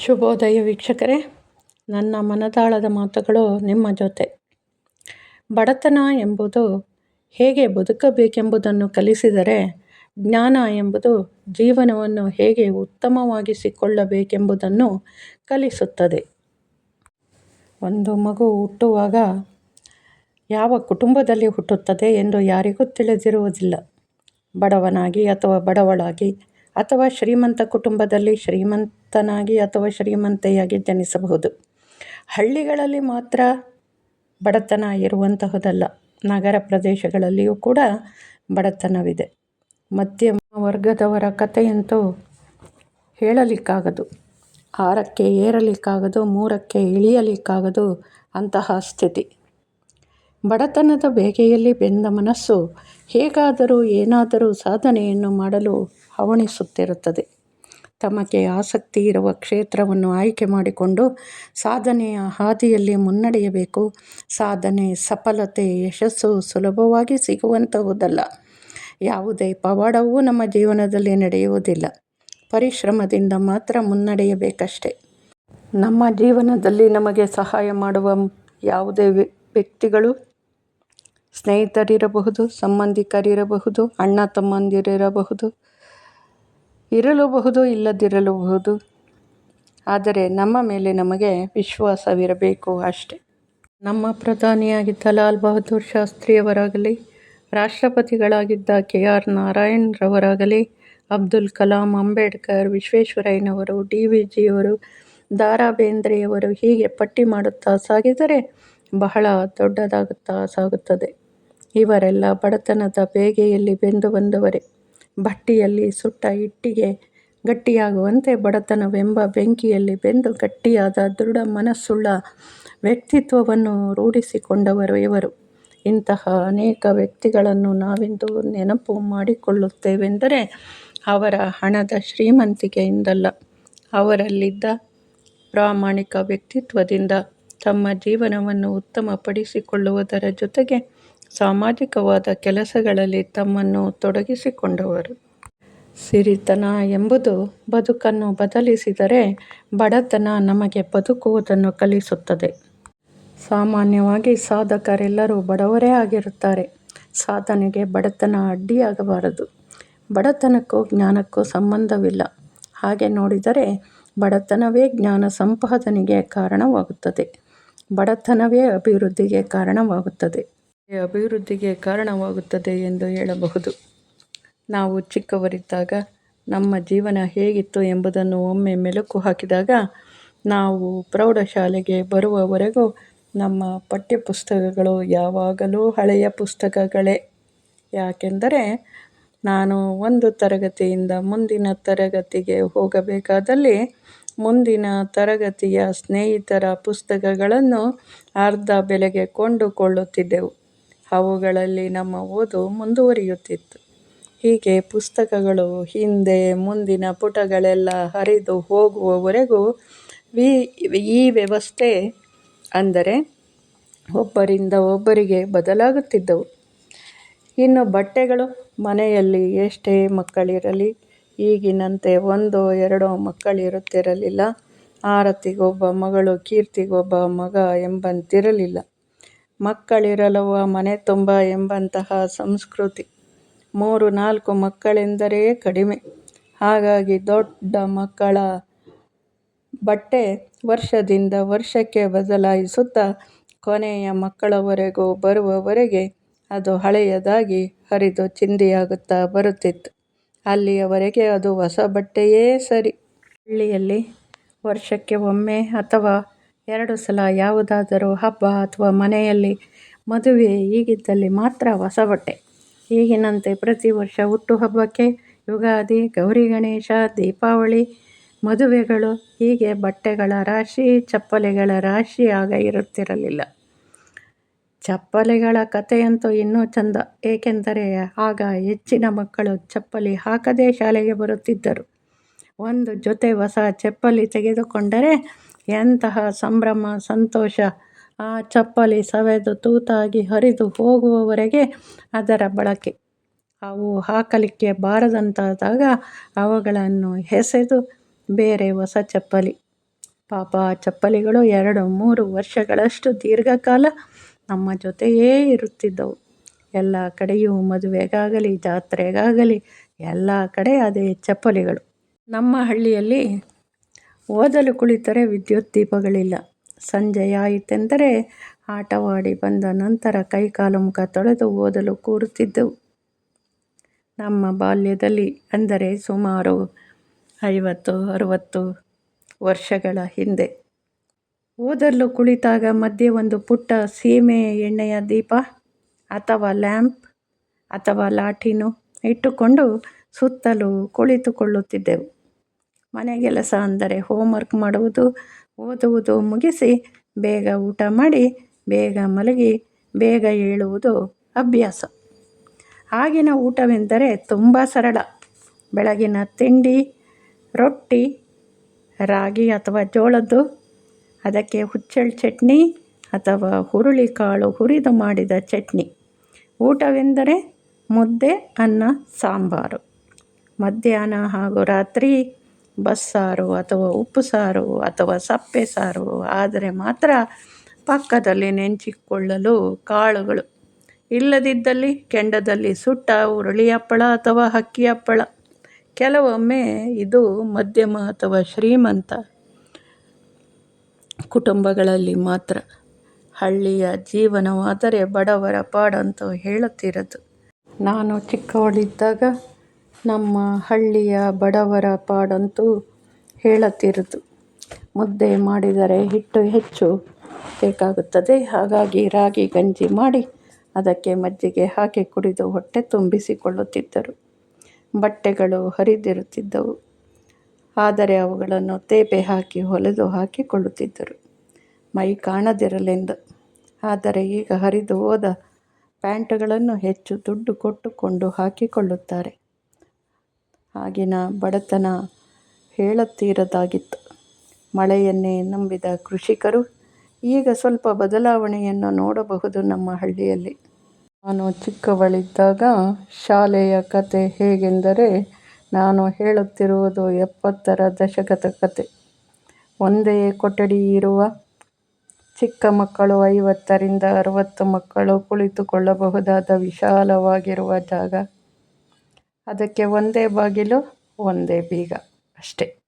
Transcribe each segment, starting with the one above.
ಶುಭೋದಯ ವೀಕ್ಷಕರೇ, ನನ್ನ ಮನದಾಳದ ಮಾತುಗಳು ನಿಮ್ಮ ಜೊತೆ. ಬಡತನ ಎಂಬುದು ಹೇಗೆ ಬದುಕಬೇಕೆಂಬುದನ್ನು ಕಲಿಸಿದರೆ ಜ್ಞಾನ ಎಂಬುದು ಜೀವನವನ್ನು ಹೇಗೆ ಉತ್ತಮವಾಗಿಸಿಕೊಳ್ಳಬೇಕೆಂಬುದನ್ನು ಕಲಿಸುತ್ತದೆ. ಒಂದು ಮಗು ಹುಟ್ಟುವಾಗ ಯಾವ ಕುಟುಂಬದಲ್ಲಿ ಹುಟ್ಟುತ್ತದೆ ಎಂದು ಯಾರಿಗೂ ತಿಳಿದಿರುವುದಿಲ್ಲ. ಬಡವನಾಗಿ ಅಥವಾ ಬಡವಳಾಗಿ ಅಥವಾ ಶ್ರೀಮಂತ ಕುಟುಂಬದಲ್ಲಿ ಶ್ರೀಮಂತನಾಗಿ ಅಥವಾ ಶ್ರೀಮಂತೆಯಾಗಿ ಜನಿಸಬಹುದು ಹಳ್ಳಿಗಳಲ್ಲಿ ಮಾತ್ರ ಬಡತನ ಇರುವಂತಹದಲ್ಲ. ನಗರ ಪ್ರದೇಶಗಳಲ್ಲಿಯೂ ಕೂಡ ಬಡತನವಿದೆ. ಮಧ್ಯಮ ವರ್ಗದವರ ಕಥೆಯಂತೂ ಹೇಳಲಿಕ್ಕಾಗದು. ಆರಕ್ಕೆ ಏರಲಿಕ್ಕಾಗದು, ಮೂರಕ್ಕೆ ಇಳಿಯಲಿಕ್ಕಾಗದು ಅಂತಹ ಸ್ಥಿತಿ. ಬಡತನದ ಬೇಗೆಯಲ್ಲಿ ಬೆಂದ ಮನಸ್ಸು ಹೇಗಾದರೂ ಏನಾದರೂ ಸಾಧನೆಯನ್ನು ಮಾಡಲು ಹವಣಿಸುತ್ತಿರುತ್ತದೆ. ತಮಗೆ ಆಸಕ್ತಿ ಇರುವ ಕ್ಷೇತ್ರವನ್ನು ಆಯ್ಕೆ ಮಾಡಿಕೊಂಡು ಸಾಧನೆಯ ಹಾದಿಯಲ್ಲಿ ಮುನ್ನಡೆಯಬೇಕು. ಸಾಧನೆ, ಸಫಲತೆ, ಯಶಸ್ಸು ಸುಲಭವಾಗಿ ಸಿಗುವಂಥವುದಲ್ಲ ಯಾವುದೇ ಪವಾಡವೂ ನಮ್ಮ ಜೀವನದಲ್ಲಿ ನಡೆಯುವುದಿಲ್ಲ. ಪರಿಶ್ರಮದಿಂದ ಮಾತ್ರ ಮುನ್ನಡೆಯಬೇಕಷ್ಟೆ. ನಮ್ಮ ಜೀವನದಲ್ಲಿ ನಮಗೆ ಸಹಾಯ ಮಾಡುವ ಯಾವುದೇ ವ್ಯಕ್ತಿಗಳು ಸ್ನೇಹಿತರಿರಬಹುದು, ಸಂಬಂಧಿಕರಿರಬಹುದು, ಅಣ್ಣ ತಮ್ಮಂದಿರಿರಬಹುದು ಇರಲೂಬಹುದು, ಇಲ್ಲದಿರಲೂಬಹುದು. ಆದರೆ ನಮ್ಮ ಮೇಲೆ ನಮಗೆ ವಿಶ್ವಾಸವಿರಬೇಕು ಅಷ್ಟೆ. ನಮ್ಮ ಪ್ರಧಾನಿಯಾಗಿದ್ದ ಲಾಲ್ ಬಹದ್ದೂರ್ ಶಾಸ್ತ್ರಿಯವರಾಗಲಿ, ರಾಷ್ಟ್ರಪತಿಗಳಾಗಿದ್ದ ಕೆ ಆರ್ ನಾರಾಯಣ್ರವರಾಗಲಿ ಅಬ್ದುಲ್ ಕಲಾಂ ಅಂಬೇಡ್ಕರ್, ವಿಶ್ವೇಶ್ವರಯ್ಯನವರು, ಡಿ ವಿ ಜಿಯವರು ದ ಬೇಂದ್ರೆಯವರು ಹೀಗೆ ಪಟ್ಟಿ ಮಾಡುತ್ತಾ ಸಾಗಿದರೆ ಬಹಳ ದೊಡ್ಡದಾಗುತ್ತಾ ಸಾಗುತ್ತದೆ. ಇವರೆಲ್ಲ ಬಡತನದ ಬೇಗೆಯಲ್ಲಿ ಬೆಂದು ಬಂದವರೇ. ಭಟ್ಟಿಯಲ್ಲಿ ಸುಟ್ಟ ಇಟ್ಟಿಗೆ ಗಟ್ಟಿಯಾಗುವಂತೆ ಬಡತನವೆಂಬ ಬೆಂಕಿಯಲ್ಲಿ ಬೆಂದು ಗಟ್ಟಿಯಾದ ದೃಢ ಮನಸ್ಸುಳ್ಳ ವ್ಯಕ್ತಿತ್ವವನ್ನು ರೂಢಿಸಿಕೊಂಡವರು ಇವರು. ಇಂತಹ ಅನೇಕ ವ್ಯಕ್ತಿಗಳನ್ನು ನಾವಿಂದು ನೆನಪು ಮಾಡಿಕೊಳ್ಳುತ್ತೇವೆಂದರೆ ಅವರ ಹಣದ ಶ್ರೀಮಂತಿಕೆಯಿಂದಲ್ಲ. ಅವರಲ್ಲಿದ್ದ ಪ್ರಾಮಾಣಿಕ ವ್ಯಕ್ತಿತ್ವದಿಂದ ತಮ್ಮ ಜೀವನವನ್ನು ಉತ್ತಮಪಡಿಸಿಕೊಳ್ಳುವುದರ ಜೊತೆಗೆ ಸಾಮಾಜಿಕವಾದ ಕೆಲಸಗಳಲ್ಲಿ ತಮ್ಮನ್ನು ತೊಡಗಿಸಿಕೊಂಡವರು. ಸಿರಿತನ ಎಂಬುದು ಬದುಕನ್ನು ಬದಲಿಸಿದರೆ ಬಡತನ ನಮಗೆ ಬದುಕುವುದನ್ನು ಕಲಿಸುತ್ತದೆ. ಸಾಮಾನ್ಯವಾಗಿ ಸಾಧಕರೆಲ್ಲರೂ ಬಡವರೇ ಆಗಿರುತ್ತಾರೆ. ಸಾಧನೆಗೆ ಬಡತನ ಅಡ್ಡಿಯಾಗಬಾರದು. ಬಡತನಕ್ಕೂ ಜ್ಞಾನಕ್ಕೂ ಸಂಬಂಧವಿಲ್ಲ. ಹಾಗೆ ನೋಡಿದರೆ ಬಡತನವೇ ಜ್ಞಾನ ಸಂಪಾದನೆಗೆ ಕಾರಣವಾಗುತ್ತದೆ. ಬಡತನವೇ ಅಭಿವೃದ್ಧಿಗೆ ಕಾರಣವಾಗುತ್ತದೆ. ಅಭಿವೃದ್ಧಿಗೆ ಕಾರಣವಾಗುತ್ತದೆ ಎಂದು ಹೇಳಬಹುದು. ನಾವು ಚಿಕ್ಕವರಿದ್ದಾಗ ನಮ್ಮ ಜೀವನ ಹೇಗಿತ್ತು ಎಂಬುದನ್ನು ಒಮ್ಮೆ ಮೆಲುಕು ಹಾಕಿದಾಗ ನಾವು ಪ್ರೌಢಶಾಲೆಗೆ ಬರುವವರೆಗೂ ನಮ್ಮ ಪಠ್ಯಪುಸ್ತಕಗಳು ಯಾವಾಗಲೂ ಹಳೆಯ ಪುಸ್ತಕಗಳೇ. ಯಾಕೆಂದರೆ ನಾನು ಒಂದು ತರಗತಿಯಿಂದ ಮುಂದಿನ ತರಗತಿಗೆ ಹೋಗಬೇಕಾದಲ್ಲಿ ಮುಂದಿನ ತರಗತಿಯ ಸ್ನೇಹಿತರ ಪುಸ್ತಕಗಳನ್ನು ಅರ್ಧ ಬೆಲೆಗೆ ಕೊಂಡುಕೊಳ್ಳುತ್ತಿದ್ದೆವು. ಅವುಗಳಲ್ಲಿ ನಮ್ಮ ಓದು ಮುಂದುವರಿಯುತ್ತಿತ್ತು. ಹೀಗೆ ಪುಸ್ತಕಗಳು ಹಿಂದೆ ಮುಂದಿನ ಪುಟಗಳೆಲ್ಲ ಹರಿದು ಹೋಗುವವರೆಗೂ ವಿ, ಈ ವ್ಯವಸ್ಥೆ ಅಂದರೆ ಒಬ್ಬರಿಂದ ಒಬ್ಬರಿಗೆ ಬದಲಾಗುತ್ತಿದ್ದವು. ಇನ್ನು ಬಟ್ಟೆಗಳು ಮನೆಯಲ್ಲಿ ಎಷ್ಟೇ ಮಕ್ಕಳಿರಲಿ, ಈಗಿನಂತೆ ಒಂದೋ ಎರಡೋ ಮಕ್ಕಳಿರುತ್ತಿರಲಿಲ್ಲ. ಆರತಿಗೊಬ್ಬ ಮಗಳು, ಕೀರ್ತಿಗೊಬ್ಬ ಮಗ ಎಂಬಂತಿರಲಿಲ್ಲ. ಮಕ್ಕಳಿರಲವ ಮನೆ ತುಂಬ ಎಂಬಂತಹ ಸಂಸ್ಕೃತಿ. ಮೂರು ನಾಲ್ಕು ಮಕ್ಕಳೆಂದರೆ ಕಡಿಮೆ. ಹಾಗಾಗಿ ದೊಡ್ಡ ಮಕ್ಕಳ ಬಟ್ಟೆ ವರ್ಷದಿಂದ ವರ್ಷಕ್ಕೆ ಬದಲಾಯಿಸುತ್ತಾ ಕೊನೆಯ ಮಕ್ಕಳವರೆಗೂ ಬರುವವರೆಗೆ ಅದು ಹಳೆಯದಾಗಿ ಹರಿದು ಚಿಂದಿಯಾಗುತ್ತಾ ಬರುತ್ತಿತ್ತು. ಅಲ್ಲಿಯವರೆಗೆ ಅದು ಹೊಸ ಬಟ್ಟೆಯೇ ಸರಿ. ಹಳ್ಳಿಯಲ್ಲಿ ವರ್ಷಕ್ಕೆ ಒಮ್ಮೆ ಅಥವಾ ಎರಡು ಸಲ ಯಾವುದಾದರೂ ಹಬ್ಬ ಅಥವಾ ಮನೆಯಲ್ಲಿ ಮದುವೆ ಹೀಗಿದ್ದಲ್ಲಿ ಮಾತ್ರ ಹೊಸ ಬಟ್ಟೆ ಈಗಿನಂತೆ ಪ್ರತಿ ವರ್ಷ ಹುಟ್ಟುಹಬ್ಬಕ್ಕೆ ಯುಗಾದಿ, ಗೌರಿ ಗಣೇಶ, ದೀಪಾವಳಿ, ಮದುವೆಗಳು ಹೀಗೆ ಬಟ್ಟೆಗಳ ರಾಶಿ, ಚಪ್ಪಲಿಗಳ ರಾಶಿ ಆಗ ಇರುತ್ತಿರಲಿಲ್ಲ. ಚಪ್ಪಲಿಗಳ ಕಥೆಯಂತೂ ಇನ್ನೂ ಚಂದ. ಏಕೆಂದರೆ ಆಗ ಹೆಚ್ಚಿನ ಮಕ್ಕಳು ಚಪ್ಪಲಿ ಹಾಕದೇ ಶಾಲೆಗೆ ಬರುತ್ತಿದ್ದರು. ಒಂದು ಜೊತೆ ಹೊಸ ಚಪ್ಪಲಿ ತೆಗೆದುಕೊಂಡರೆ ಎಂತಹ ಸಂಭ್ರಮ, ಸಂತೋಷ, ಆ ಚಪ್ಪಲಿ ಸವೆದು ತೂತಾಗಿ ಹರಿದು ಹೋಗುವವರೆಗೆ ಅದರ ಬಳಕೆ. ಅವು ಹಾಕಲಿಕ್ಕೆ ಬಾರದಂತಾದಾಗ ಅವುಗಳನ್ನು ಎಸೆದು ಬೇರೆ ಹೊಸ ಚಪ್ಪಲಿ. ಪಾಪ ಚಪ್ಪಲಿಗಳು ಎರಡು, ಮೂರು ವರ್ಷಗಳಷ್ಟು ದೀರ್ಘಕಾಲ ನಮ್ಮ ಜೊತೆಯೇ ಇರುತ್ತಿದ್ದವು. ಎಲ್ಲ ಕಡೆಯೂ ಮದುವೆಗಾಗಲಿ, ಜಾತ್ರೆಗಾಗಲಿ, ಎಲ್ಲ ಕಡೆ ಅದೇ ಚಪ್ಪಲಿಗಳು. ನಮ್ಮ ಹಳ್ಳಿಯಲ್ಲಿ ಓದಲು ಕುಳಿತರೆ ವಿದ್ಯುತ್ ದೀಪಗಳಿಲ್ಲ. ಸಂಜೆಯಾಯಿತೆಂದರೆ ಆಟವಾಡಿ ಬಂದ ನಂತರ ಕೈಕಾಲು ಮುಖ ತೊಳೆದು ಓದಲು ಕೂರುತ್ತಿದ್ದೆವು. ನಮ್ಮ ಬಾಲ್ಯದಲ್ಲಿ ಅಂದರೆ ಸುಮಾರು ಐವತ್ತು, ಅರುವತ್ತು ವರ್ಷಗಳ ಹಿಂದೆ. ಓದಲು ಕುಳಿತಾಗ ಮಧ್ಯೆ ಒಂದು ಪುಟ್ಟ ಸೀಮೆ ಎಣ್ಣೆಯ ದೀಪ ಅಥವಾ ಲ್ಯಾಂಪ್ ಅಥವಾ ಲಾಠಿನು ಇಟ್ಟುಕೊಂಡು ಸುತ್ತಲೂ ಕುಳಿತುಕೊಳ್ಳುತ್ತಿದ್ದೆವು. ಮನೆಗೆಲಸ ಅಂದರೆ ಹೋಮ್ವರ್ಕ್ ಮಾಡುವುದು, ಓದುವುದು ಮುಗಿಸಿ ಬೇಗ ಊಟ ಮಾಡಿ, ಬೇಗ ಮಲಗಿ, ಬೇಗ ಏಳುವುದು ಅಭ್ಯಾಸ. ಆಗಿನ ಊಟವೆಂದರೆ ತುಂಬ ಸರಳ. ಬೆಳಗಿನ ತಿಂಡಿ, ರೊಟ್ಟಿ, ರಾಗಿ ಅಥವಾ ಜೋಳದ್ದು, ಅದಕ್ಕೆ ಹುಚ್ಚಳ್ ಚಟ್ನಿ ಅಥವಾ ಹುರುಳಿಕಾಳು ಹುರಿದು ಮಾಡಿದ ಚಟ್ನಿ. ಊಟವೆಂದರೆ ಮುದ್ದೆ, ಅನ್ನ, ಸಾಂಬಾರು. ಮಧ್ಯಾಹ್ನ ಹಾಗೂ ರಾತ್ರಿ ಬಸ್ಸಾರು ಅಥವಾ ಉಪ್ಪು ಸಾರು ಅಥವಾ ಸಪ್ಪೆ ಸಾರು ಆದರೆ ಮಾತ್ರ ಪಕ್ಕದಲ್ಲಿ ನೆಂಚಿಕೊಳ್ಳಲು ಕಾಳುಗಳು. ಇಲ್ಲದಿದ್ದಲ್ಲಿ ಕೆಂಡದಲ್ಲಿ ಸುಟ್ಟ ಹುರುಳಿ ಹಪ್ಪಳ ಅಥವಾ ಅಕ್ಕಿ ಹಪ್ಪಳ ಕೆಲವೊಮ್ಮೆ ಇದು ಮಧ್ಯಮ ಅಥವಾ ಶ್ರೀಮಂತ ಕುಟುಂಬಗಳಲ್ಲಿ ಮಾತ್ರ. ಹಳ್ಳಿಯ ಜೀವನವಾದರೆ ಬಡವರ ಪಾಡಂತೂ ಹೇಳುತ್ತಿರದು. ನಾನು ಚಿಕ್ಕವಳಿದ್ದಾಗ ನಮ್ಮ ಹಳ್ಳಿಯ ಬಡವರ ಪಾಡಂತೂ ಹೇಳತ್ತಿರದು. ಮುದ್ದೆ ಮಾಡಿದರೆ ಹಿಟ್ಟು ಹೆಚ್ಚು ಬೇಕಾಗುತ್ತದೆ. ಹಾಗಾಗಿ ರಾಗಿ ಗಂಜಿ ಮಾಡಿ ಅದಕ್ಕೆ ಮಜ್ಜಿಗೆ ಹಾಕಿ ಕುಡಿದು ಹೊಟ್ಟೆ ತುಂಬಿಸಿಕೊಳ್ಳುತ್ತಿದ್ದರು. ಬಟ್ಟೆಗಳು ಹರಿದಿರುತ್ತಿದ್ದವು. ಆದರೆ ಅವುಗಳನ್ನು ತೇಪೆ ಹಾಕಿ ಹೊಲೆದು ಹಾಕಿಕೊಳ್ಳುತ್ತಿದ್ದರು. ಮೈ ಕಾಣದಿರಲೆಂದು. ಆದರೆ ಈಗ ಹರಿದು ಹೋದ ಪ್ಯಾಂಟುಗಳನ್ನು ಹೆಚ್ಚು ದುಡ್ಡು ಕೊಟ್ಟುಕೊಂಡು ಹಾಕಿಕೊಳ್ಳುತ್ತಾರೆ. ಆಗಿನ ಬಡತನ ಹೇಳುತ್ತಿರದಾಗಿತ್ತು ಮಳೆಯನ್ನೇ ನಂಬಿದ ಕೃಷಿಕರು ಈಗ ಸ್ವಲ್ಪ ಬದಲಾವಣೆಯನ್ನು ನೋಡಬಹುದು ನಮ್ಮ ಹಳ್ಳಿಯಲ್ಲಿ. ನಾನು ಚಿಕ್ಕವಳಿದ್ದಾಗ ಶಾಲೆಯ ಕತೆ ಹೇಗೆಂದರೆ ನಾನು ಹೇಳುತ್ತಿರುವುದು ಎಪ್ಪತ್ತರ ದಶಕದ ಕತೆ. ಒಂದೇ ಕೊಠಡಿ ಇರುವ ಚಿಕ್ಕ ಮಕ್ಕಳು ಐವತ್ತರಿಂದ ಅರವತ್ತು ಮಕ್ಕಳು ಕುಳಿತುಕೊಳ್ಳಬಹುದಾದ ವಿಶಾಲವಾಗಿರುವ ಜಾಗ. ಅದಕ್ಕೆ ಒಂದೇ ಬಾಗಿಲು, ಒಂದೇ ಬೀಗ ಅಷ್ಟೇ.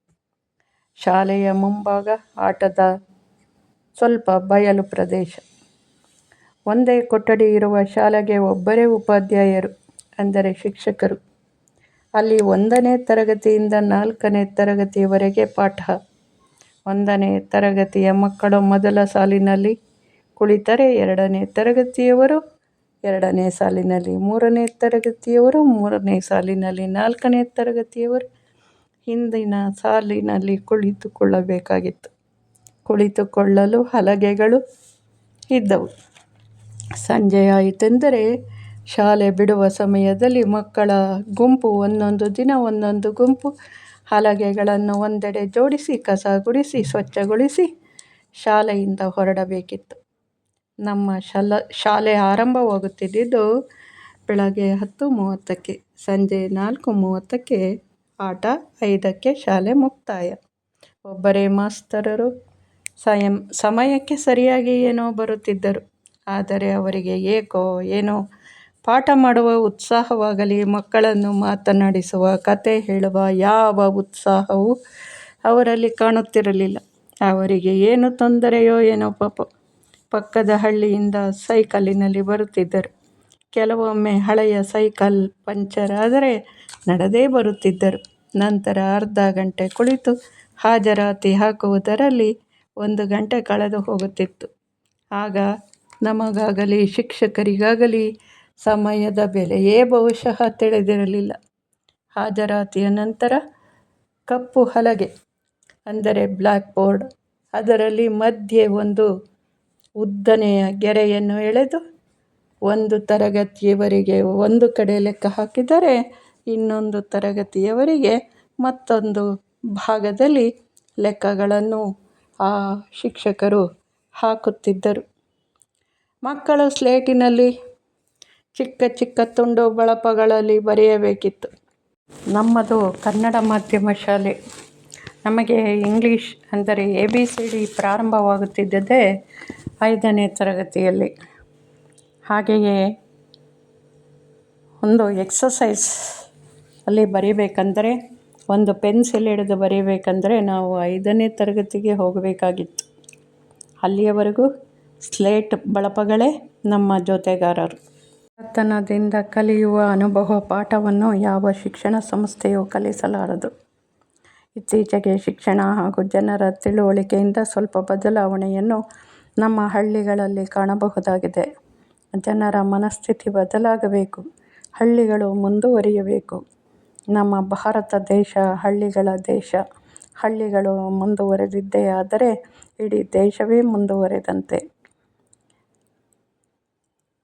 ಶಾಲೆಯ ಮುಂಭಾಗ ಆಟದ ಸ್ವಲ್ಪ ಬಯಲು ಪ್ರದೇಶ. ಒಂದೇ ಕೊಠಡಿ ಇರುವ ಶಾಲೆಗೆ ಒಬ್ಬರೇ ಉಪಾಧ್ಯಾಯರು, ಅಂದರೆ ಶಿಕ್ಷಕರು. ಅಲ್ಲಿ ಒಂದನೇ ತರಗತಿಯಿಂದ ನಾಲ್ಕನೇ ತರಗತಿಯವರೆಗೆ ಪಾಠ. ಒಂದನೇ ತರಗತಿಯ ಮಕ್ಕಳು ಮೊದಲ ಸಾಲಿನಲ್ಲಿ ಕುಳಿತರೆ ಎರಡನೇ ತರಗತಿಯವರು ಎರಡನೇ ಸಾಲಿನಲ್ಲಿ ಮೂರನೇ ತರಗತಿಯವರು, ಮೂರನೇ ಸಾಲಿನಲ್ಲಿ ನಾಲ್ಕನೇ ತರಗತಿಯವರು ಹಿಂದಿನ ಸಾಲಿನಲ್ಲಿ ಕುಳಿತುಕೊಳ್ಳಬೇಕಾಗಿತ್ತು. ಕುಳಿತುಕೊಳ್ಳಲು ಹಲಗೆಗಳು ಇದ್ದವು. ಸಂಜೆಯಾಯಿತೆಂದರೆ ಶಾಲೆ ಬಿಡುವ ಸಮಯದಲ್ಲಿ ಮಕ್ಕಳ ಗುಂಪು ಒಂದೊಂದು ದಿನ ಒಂದೊಂದು ಗುಂಪು ಹಲಗೆಗಳನ್ನು ಒಂದೆಡೆ ಜೋಡಿಸಿ, ಕಸ ಗುಡಿಸಿ, ಸ್ವಚ್ಛಗೊಳಿಸಿ ಶಾಲೆಯಿಂದ ಹೊರಡಬೇಕಿತ್ತು. ನಮ್ಮ ಶಾಲ, ಶಾಲೆ ಆರಂಭವಾಗುತ್ತಿದ್ದು ಬೆಳಗ್ಗೆ ಹತ್ತು ಮೂವತ್ತಕ್ಕೆ, ಸಂಜೆ ನಾಲ್ಕು ಮೂವತ್ತಕ್ಕೆ, ಆಟ ಐದಕ್ಕೆ ಶಾಲೆ ಮುಕ್ತಾಯ. ಒಬ್ಬರೇ ಮಾಸ್ತರರು. ಸಯಂ, ಸಮಯಕ್ಕೆ ಸರಿಯಾಗಿ ಏನೋ ಬರುತ್ತಿದ್ದರು. ಆದರೆ ಅವರಿಗೆ ಏಕೋ ಏನೋ ಪಾಠ ಮಾಡುವ ಉತ್ಸಾಹವಾಗಲಿ, ಮಕ್ಕಳನ್ನು ಮಾತನಾಡಿಸುವ ಕತೆ ಹೇಳುವ ಯಾವ ಉತ್ಸಾಹವೂ ಅವರಲ್ಲಿ ಕಾಣುತ್ತಿರಲಿಲ್ಲ. ಅವರಿಗೆ ಏನು ತೊಂದರೆಯೋ ಏನೋ ಪಾಪ. ಪಕ್ಕದ ಹಳ್ಳಿಯಿಂದ ಸೈಕಲ್ಲಿನಲ್ಲಿ ಬರುತ್ತಿದ್ದರು. ಕೆಲವೊಮ್ಮೆ ಹಳೆಯ ಸೈಕಲ್ ಪಂಚರ್ ಆದರೆ ನಡೆದೇ ಬರುತ್ತಿದ್ದರು. ನಂತರ ಅರ್ಧ ಗಂಟೆ ಕುಳಿತು ಹಾಜರಾತಿ ಹಾಕುವುದರಲ್ಲಿ ಒಂದು ಗಂಟೆ ಕಳೆದು ಹೋಗುತ್ತಿತ್ತು. ಆಗ ನಮಗಾಗಲಿ, ಶಿಕ್ಷಕರಿಗಾಗಲಿ ಸಮಯದ ಬೆಲೆಯೇ ಬಹುಶಃ ತಿಳಿದಿರಲಿಲ್ಲ. ಹಾಜರಾತಿಯ ನಂತರ ಕಪ್ಪು ಹಲಗೆ, ಅಂದರೆ ಬ್ಲ್ಯಾಕ್ ಬೋರ್ಡ್, ಅದರಲ್ಲಿ ಮಧ್ಯೆ ಒಂದು ಉದ್ದನೆಯ ಗೆರೆಯನ್ನು ಎಳೆದು ಒಂದು ತರಗತಿಯವರಿಗೆ ಒಂದು ಕಡೆ ಲೆಕ್ಕ ಹಾಕಿದರೆ ಇನ್ನೊಂದು ತರಗತಿಯವರಿಗೆ ಮತ್ತೊಂದು ಭಾಗದಲ್ಲಿ ಲೆಕ್ಕಗಳನ್ನು ಆ ಶಿಕ್ಷಕರು ಹಾಕುತ್ತಿದ್ದರು. ಮಕ್ಕಳು ಸ್ಲೇಟಿನಲ್ಲಿ ಚಿಕ್ಕ ಚಿಕ್ಕ ತುಂಡು ಬಳಪಗಳಲ್ಲಿ ಬರೆಯಬೇಕಿತ್ತು. ನಮ್ಮದು ಕನ್ನಡ ಮಾಧ್ಯಮ ಶಾಲೆ. ನಮಗೆ ಇಂಗ್ಲೀಷ್ ಅಂದರೆ ಎ ಬಿ ಸಿ ಡಿ ಪ್ರಾರಂಭವಾಗುತ್ತಿದ್ದದ್ದೇ ಐದನೇ ತರಗತಿಯಲ್ಲಿ. ಹಾಗೆಯೇ ಒಂದು ಎಕ್ಸಸೈಸ್ ಅಲ್ಲಿ ಬರೀಬೇಕಂದರೆ, ಒಂದು ಪೆನ್ಸಿಲ್ ಹಿಡಿದು ಬರೀಬೇಕಂದರೆ ನಾವು ಐದನೇ ತರಗತಿಗೆ ಹೋಗಬೇಕಾಗಿತ್ತು. ಅಲ್ಲಿಯವರೆಗೂ ಸ್ಲೇಟ್ ಬಳಪಗಳೇ ನಮ್ಮ ಜೊತೆಗಾರರು. ಕಳ್ಳತನದಿಂದ ಕಲಿಯುವ ಅನುಭವ ಪಾಠವನ್ನು ಯಾವ ಶಿಕ್ಷಣ ಸಂಸ್ಥೆಯು ಕಲಿಸಲಾರದು. ಇತ್ತೀಚೆಗೆ ಶಿಕ್ಷಣ ಹಾಗೂ ಜನರ ತಿಳುವಳಿಕೆಯಿಂದ ಸ್ವಲ್ಪ ಬದಲಾವಣೆಯನ್ನು ನಮ್ಮ ಹಳ್ಳಿಗಳಲ್ಲಿ ಕಾಣಬಹುದಾಗಿದೆ. ಜನರ ಮನಸ್ಥಿತಿ ಬದಲಾಗಬೇಕು. ಹಳ್ಳಿಗಳು ಮುಂದುವರಿಯಬೇಕು. ನಮ್ಮ ಭಾರತ ದೇಶ ಹಳ್ಳಿಗಳ ದೇಶ. ಹಳ್ಳಿಗಳು ಮುಂದುವರೆದಿದ್ದೇ ಆದರೆ ಇಡೀ ದೇಶವೇ ಮುಂದುವರೆದಂತೆ.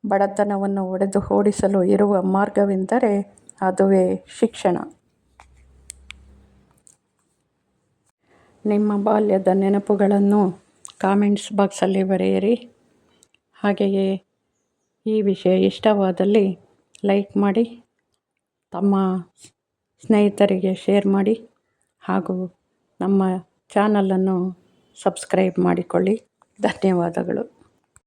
ಬಡತನವನ್ನು ಒಡೆದು ಓಡಿಸಲು ಇರುವ ಮಾರ್ಗವೆಂದರೆ ಅದುವೇ ಶಿಕ್ಷಣ. ನಿಮ್ಮ ಬಾಲ್ಯದ ನೆನಪುಗಳನ್ನು ಕಾಮೆಂಟ್ಸ್ ಬಾಕ್ಸಲ್ಲಿ ಬರೆಯಿರಿ. ಹಾಗೆಯೇ ಈ ವಿಷಯ ಇಷ್ಟವಾದಲ್ಲಿ ಲೈಕ್ ಮಾಡಿ, ತಮ್ಮ ಸ್ನೇಹಿತರಿಗೆ ಶೇರ್ ಮಾಡಿ ಹಾಗೂ ನಮ್ಮ ಚಾನಲನ್ನು ಸಬ್ಸ್ಕ್ರೈಬ್ ಮಾಡಿಕೊಳ್ಳಿ. ಧನ್ಯವಾದಗಳು.